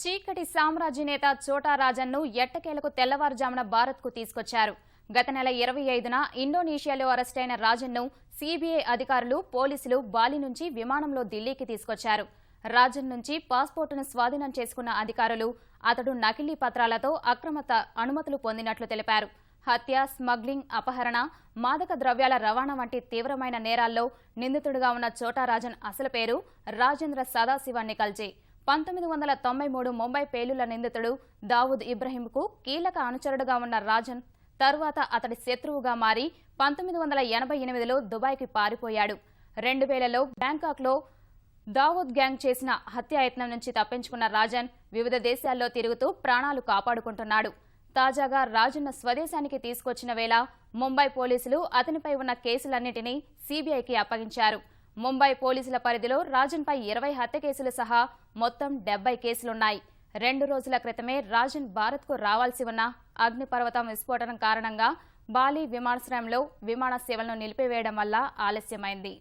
చీకటి సామ్రాజ్య నేత చోటా రాజన్ను ఎట్టకేలకు తెల్లవారుజామున భారత్కు తీసుకొచ్చారు. గత నెల ఇరవై ఐదున ఇండోనేషియాలో అరెస్టైన రాజన్ను సీబీఐ అధికారులు పోలీసులు బాలి నుంచి విమానంలో ఢిల్లీకి తీసుకొచ్చారు. రాజన్ నుంచి పాస్పోర్టును స్వాధీనం చేసుకున్న అధికారులు అతడు నకిలీ పత్రాలతో అక్రమ అనుమతులు పొందినట్లు తెలిపారు. హత్య స్మగ్లింగ్ అపహరణ మాదక ద్రవ్యాల రవాణా వంటి తీవ్రమైన నేరాల్లో నిందితుడిగా ఉన్న చోటా రాజన్ అసలు పేరు రాజేంద్ర సదాశివాన్ని కల్జే పంతొమ్మిది వందల తొంభై మూడు ముంబై పేలుల నిందితుడు దావూద్ ఇబ్రహీంకు కీలక అనుచరుడుగా ఉన్న రాజన్ తరువాత అతడి శత్రువుగా మారి పంతొమ్మిది వందల ఎనభై ఎనిమిదిలో దుబాయ్కి పారిపోయాడు. రెండు వేలలో బ్యాంకాక్లో దావూద్ గ్యాంగ్ చేసిన హత్యాయత్నం నుంచి తప్పించుకున్న రాజన్ వివిధ దేశాల్లో తిరుగుతూ ప్రాణాలు కాపాడుకుంటున్నాడు. తాజాగా రాజన్ను స్వదేశానికి తీసుకొచ్చిన వేళ ముంబై పోలీసులు అతనిపై ఉన్న కేసులన్నింటినీ సీబీఐకి అప్పగించారు. ముంబై పోలీసుల పరిధిలో రాజన్పై ఇరవై హత్య కేసులు సహా మొత్తం డెబ్బై కేసులున్నాయి. రెండు రోజుల క్రితమే రాజన్ భారత్కు రావాల్సి ఉన్న అగ్నిపర్వతం విస్ఫోటనం కారణంగా బాలీ విమానాశ్రయంలో విమాన సేవలను నిలిపివేయడం వల్ల ఆలస్యమైంది.